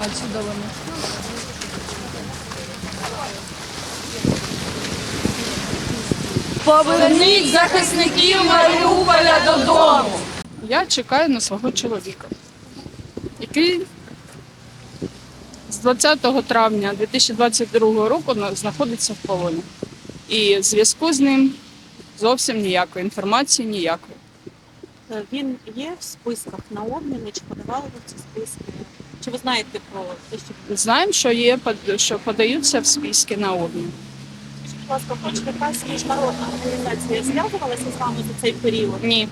Отсюда вони. Поверніть захисників Маріуполя додому. Я чекаю на свого чоловіка, який з 20 травня 2022 року знаходиться в полоні. І зв'язку з ним зовсім ніякої інформації ніякої. Е, Він є в списках на обміни, чи подавали ви ці списки? Чи ви знаєте про те, що Знаємо, що є що подаються в списки на обмін. Скажіть, будь ласка, хоч якась міжнародна організація зв'язувалася з вами за цей період? Ні,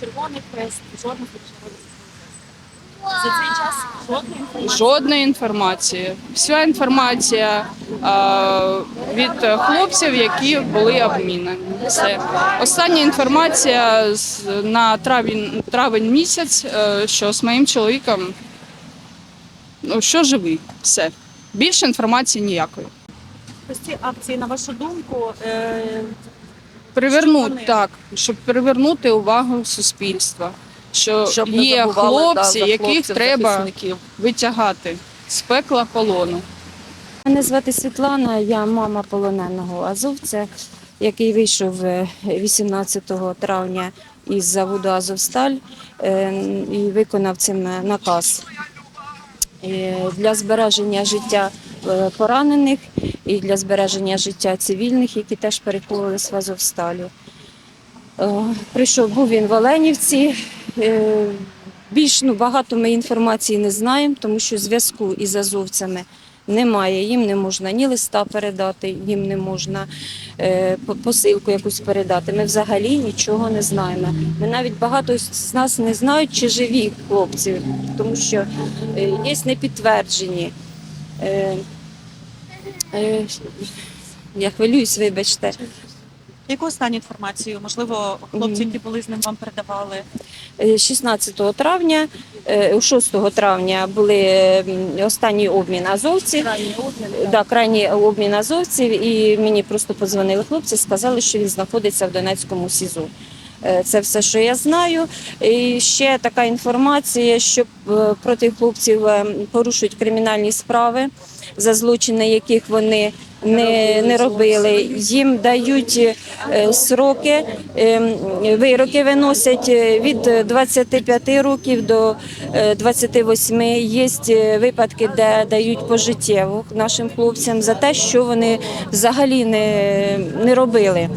Червоний хрест, жодних міжнародних. За цей час жодної інформації. жодної інформації. Вся інформація а, від хлопців, які були обмінені. Все. Остання інформація з- на травень, травень місяць, е, що з моїм чоловіком що живий. Все. Більше інформації ніякої. Ось ці акції, на вашу думку, е, Привернути так, щоб привернути увагу суспільства. Що Щоб є забували, хлопці, за яких хлопців, треба захисників. витягати з пекла полону. Мене звати Світлана, я мама полоненого азовця, який вийшов е, 18 травня із заводу Азовсталь е, і виконав цим е, наказ Е, для збереження життя е, поранених і для збереження життя цивільних, які теж переховувалися в Азовсталі. Е, Прийшов, був він в Оленівці. Е, Більш ну, багато ми інформації не знаємо, тому що зв'язку із азовцями немає. Їм не можна ні листа передати, їм не можна е, посилку якусь передати. Ми взагалі нічого не знаємо. Ми навіть багато з нас не знають, чи живі хлопці, тому що е, є непідтверджені. Е, я хвилююсь, вибачте. Яку останню інформацію? Можливо, хлопці, які були з ним вам передавали? Е, 16 травня, е, 6 травня були м, останній обмін азовців. Да, крайній обмін азовців, і мені просто подзвонили хлопці, сказали, що він знаходиться в Донецькому СІЗО. Е, Це все, що я знаю. І ще така інформація, що е, проти хлопців е, порушують кримінальні справи за злочини, яких вони не, не робили. Їм дають е, сроки, е, вироки виносять е, від 25 років до е, 28. Є випадки, де дають пожиттєво нашим хлопцям за те, що вони взагалі не, не робили.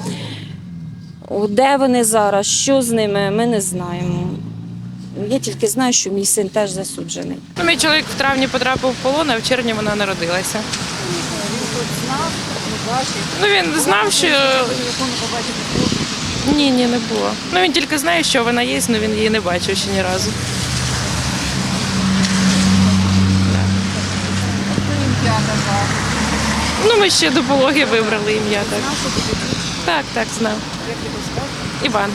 Де вони зараз, що з ними, ми не знаємо. Я тільки знаю, що мій син теж засуджений. Ну, мій чоловік в травні потрапив в полон, а в червні вона народилася. Ну він знав, що ні, ні, не було. Ну він тільки знає, що вона є, але він її не бачив ще ні разу. Ну, ми ще до пологи вибрали ім'я. Так, так, так, знав. Іван.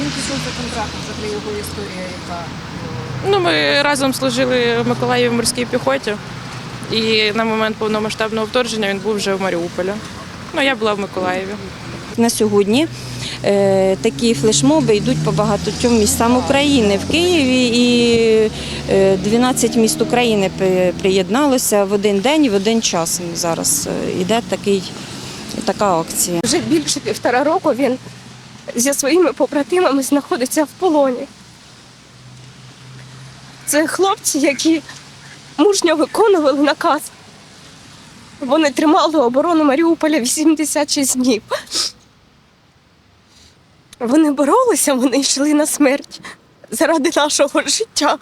Він пішов за контрактом, взагалі його історія, яка Ну, ми разом служили в Миколаєві в морській піхоті. І на момент повномасштабного вторгнення він був вже в Маріуполі. Ну, я була в Миколаєві. На сьогодні е, такі флешмоби йдуть по багатьом містам України. В Києві і е, 12 міст України приєдналося в один день і в один час. Зараз е, йде такий, така акція. Вже більше півтора року він зі своїми побратимами знаходиться в полоні. Це хлопці, які мужньо виконували наказ. Вони тримали оборону Маріуполя 86 днів. Вони боролися, вони йшли на смерть заради нашого життя.